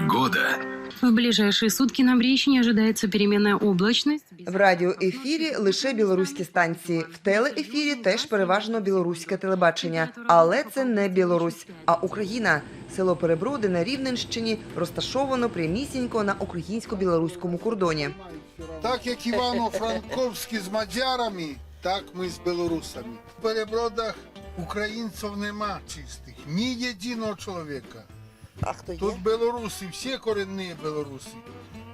Погода. В ближайшие сутки на Брещине ожидается переменная облачность. В радіоефірі лише білоруські станції. В телеефірі теж переважно білоруське телебачення. Але це не Білорусь, а Україна. Село Переброди на Рівненщині розташовано прямісінько на українсько-білоруському кордоні. Так як Івано-Франковські з мадярами, так ми з білорусами. В перебродах українців нема чистих, ні єдиного чоловіка. А хто Тут білоруси, всі корінні білоруси.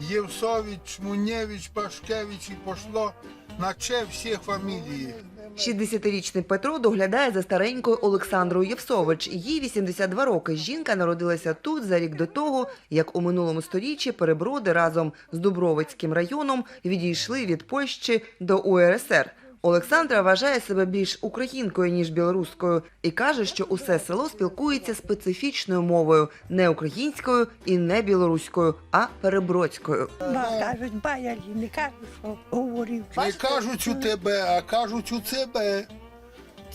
Євсович, Шмунєвич, Пашкевич і пошло на че всі фамілії. 60-річний Петро доглядає за старенькою Олександрою Євсович. Їй 82 роки. Жінка народилася тут за рік до того, як у минулому сторіччі переброди разом з Дубровицьким районом відійшли від Польщі до УРСР. Олександра вважає себе більш українкою ніж білоруською і каже, що усе село спілкується специфічною мовою не українською і не білоруською, а перебродською. Ба, кажуть, баялі, не кажуть, що говорив. Не кажуть у тебе, а кажуть у тебе.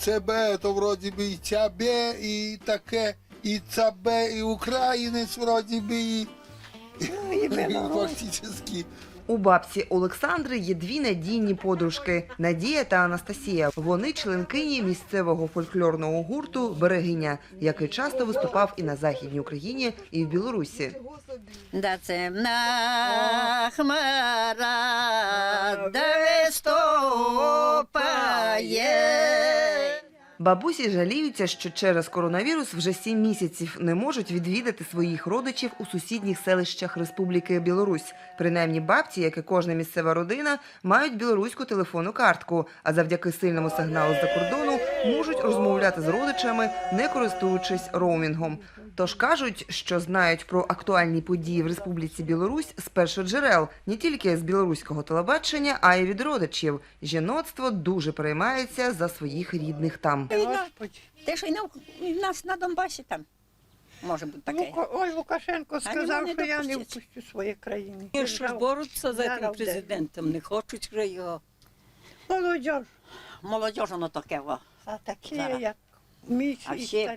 Тебе то вроді би і тебе, і таке, і цабе, і українець вроді би, і, Ну, і білорус. фактично. У бабці Олександри є дві надійні подружки Надія та Анастасія. Вони членкині місцевого фольклорного гурту Берегиня, який часто виступав і на західній Україні, і в Білорусі. Да темна хмара, да виступає. Бабусі жаліються, що через коронавірус вже сім місяців не можуть відвідати своїх родичів у сусідніх селищах Республіки Білорусь. Принаймні бабці, як і кожна місцева родина, мають білоруську телефонну картку, а завдяки сильному сигналу з-за кордону можуть розмовляти з родичами, не користуючись роумінгом. Тож кажуть, що знають про актуальні події в Республіці Білорусь з першоджерел, не тільки з білоруського телебачення, а й від родичів. Жіноцтво дуже переймається за своїх рідних там. Те, що і в нас на Донбасі там може бути таке. Лука- Ой, Лукашенко сказав, що я не впущу своєї країни. Ні, що ж борються за тим президентом, не хочуть вже його. Молодіж, Молодіж воно таке. А такі, Зараз. як Міч А ще ж.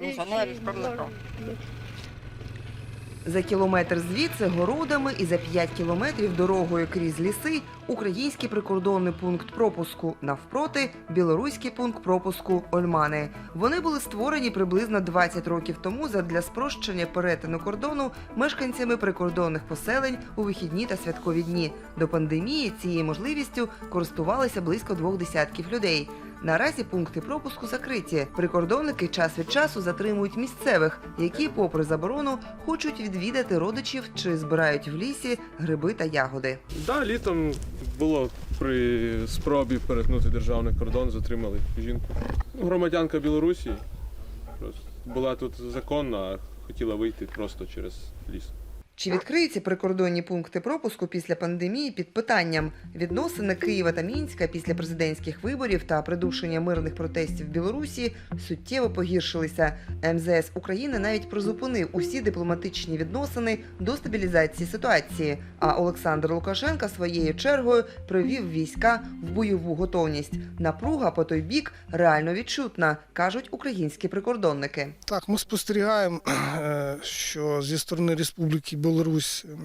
За кілометр звідси городами і за 5 кілометрів дорогою крізь ліси український прикордонний пункт пропуску навпроти білоруський пункт пропуску Ольмани. Вони були створені приблизно 20 років тому задля спрощення перетину кордону мешканцями прикордонних поселень у вихідні та святкові дні. До пандемії цією можливістю користувалися близько двох десятків людей. Наразі пункти пропуску закриті. Прикордонники час від часу затримують місцевих, які, попри заборону, хочуть відвідати родичів чи збирають в лісі гриби та ягоди. Да, літом було при спробі перетнути державний кордон, затримали жінку. Ну, Громадянка Білорусі. Була тут законна, а хотіла вийти просто через ліс. Чи відкриються прикордонні пункти пропуску після пандемії під питанням відносини Києва та Мінська після президентських виборів та придушення мирних протестів в Білорусі суттєво погіршилися. МЗС України навіть призупинив усі дипломатичні відносини до стабілізації ситуації. А Олександр Лукашенка своєю чергою привів війська в бойову готовність. Напруга по той бік реально відчутна, кажуть українські прикордонники. Так, ми спостерігаємо, е, що зі сторони Республіки Білорусь е,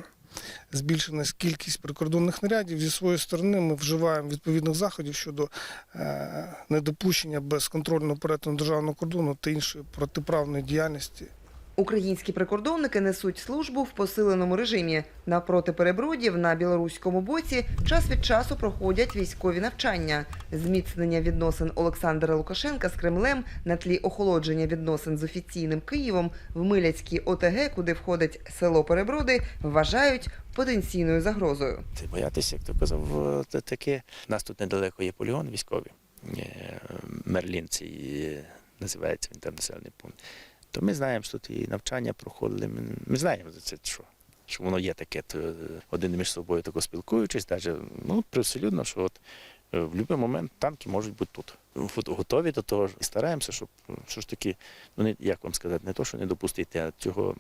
збільшена кількість прикордонних нарядів. Зі своєї сторони ми вживаємо відповідних заходів щодо е, недопущення безконтрольного перетину державного кордону та іншої протиправної діяльності. Українські прикордонники несуть службу в посиленому режимі. Напроти перебродів на білоруському боці час від часу проходять військові навчання. Зміцнення відносин Олександра Лукашенка з Кремлем на тлі охолодження відносин з офіційним Києвом в Миляцькій ОТГ, куди входить село Переброди, вважають потенційною загрозою. Це боятися, як то казав, е, таке. Нас тут недалеко є полігон військовий, е, Мерлін цей називається він там населений пункт. То ми знаємо, що тут і навчання проходили. Ми, ми знаємо за це, що, що воно є таке, то е, один між собою тако спілкуючись, навіть ну, привселюдно, що от е, в будь-який момент танки можуть бути тут. Готові до того і стараємося, щоб е, що ж таки, ну не як вам сказати, не то, що не допустити, а цього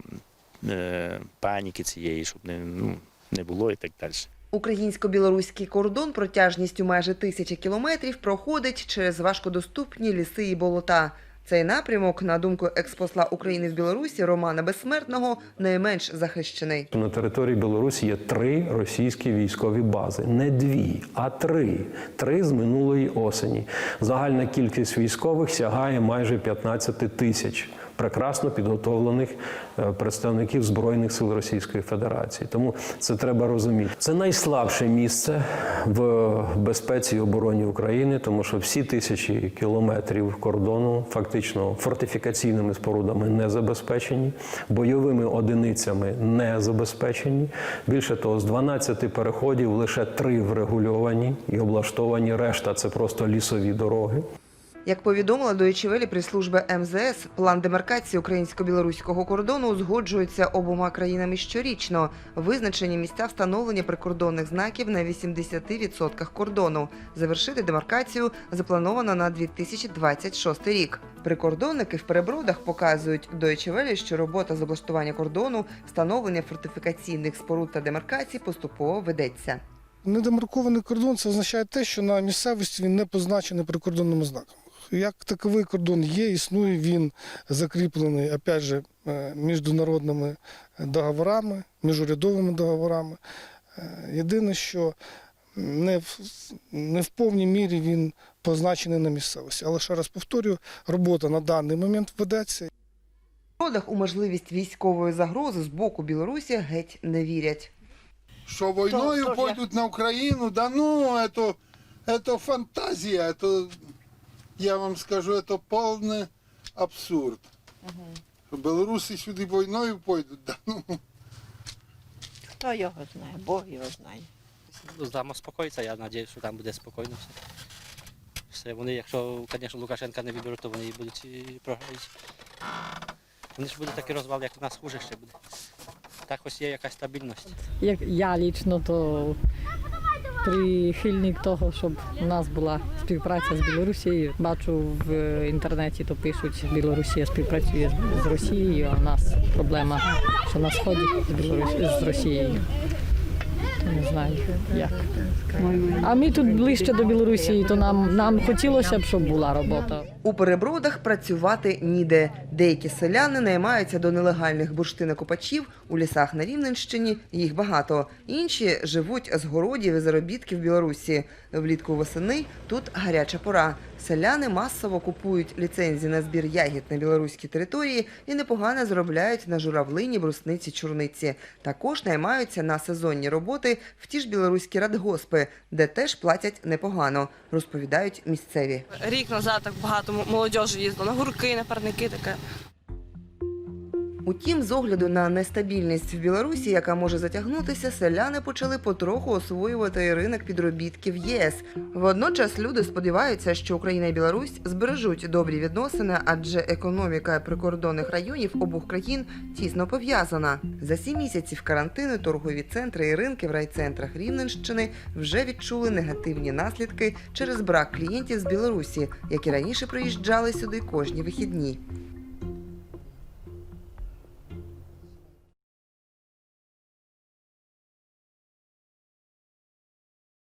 е, паніки цієї, щоб не, ну, не було і так далі. Українсько-білоруський кордон протяжністю майже тисячі кілометрів проходить через важкодоступні ліси і болота. Цей напрямок, на думку експосла України в Білорусі Романа Безсмертного, найменш захищений. На території Білорусі є три російські військові бази. Не дві, а три. Три з минулої осені. Загальна кількість військових сягає майже 15 тисяч прекрасно підготовлених е, представників Збройних сил Російської Федерації. Тому це треба розуміти. Це найслабше місце в безпеці і обороні України, тому що всі тисячі кілометрів кордону фактично фортифікаційними спорудами не забезпечені, бойовими одиницями не забезпечені. Більше того, з 12 переходів лише три врегульовані і облаштовані. Решта це просто лісові дороги. Як повідомила Deutsche Welle прес-служба МЗС, план демаркації українсько-білоруського кордону узгоджується обома країнами щорічно. Визначені місця встановлення прикордонних знаків на 80% кордону. Завершити демаркацію заплановано на 2026 рік. Прикордонники в перебродах показують Deutsche Welle, що робота з облаштування кордону, встановлення фортифікаційних споруд та демаркацій поступово ведеться. Недемаркований кордон це означає те, що на місцевості він не позначений прикордонними знаками Як таковий кордон є, існує, він закріплений, опять же, е, міжнародними договорами, міжурядовими договорами. Е, Єдине, що не в, не в повній мірі він позначений на місцевості. Але ще раз повторюю, робота на даний момент ведеться. Родах у можливість військової загрози з боку Білорусі геть не вірять. Що війною то ж я- пойдуть на Україну, да ну, это, это фантазія, это, я вам скажу, это повний абсурд. Що білоруси сюди війною пойдуть, да ну. Хто його знає? Бог його знає. Дамо спокоїться, я сподіваюся, що там буде спокійно все. Все, вони, якщо, звісно, Лукашенка не виберуть, то вони і будуть і програють. Вони ж буде такий розвал, як у нас хуже ще буде. Так ось є якась стабільність. Як я лічно, то прихильник того, щоб у нас була співпраця з Білорусією. Бачу в інтернеті, то пишуть, Білорусія співпрацює з Росією, а у нас проблема, що на сході з, Білорусі, з Росією. То не знаю, як. А ми тут ближче до Білорусі, то нам, нам хотілося б, щоб була робота. У перебродах працювати ніде. Деякі селяни наймаються до нелегальних бурштинокопачів у лісах на Рівненщині. Їх багато. Інші живуть з городів і заробітків в Білорусі. Влітку восени тут гаряча пора. Селяни масово купують ліцензії на збір ягід на білоруській території і непогано заробляють на журавлині, брусниці, чорниці. Також наймаються на сезонні роботи в ті ж білоруські радгоспи, де теж платять непогано, розповідають місцеві. Рік назад так багато м- молодіжі їздило на гурки, на парники таке. Утім, з огляду на нестабільність в Білорусі, яка може затягнутися, селяни почали потроху освоювати ринок підробітків ЄС. Водночас люди сподіваються, що Україна і Білорусь збережуть добрі відносини, адже економіка прикордонних районів обох країн тісно пов'язана. За сім місяців карантину торгові центри і ринки в райцентрах Рівненщини вже відчули негативні наслідки через брак клієнтів з Білорусі, які раніше приїжджали сюди кожні вихідні.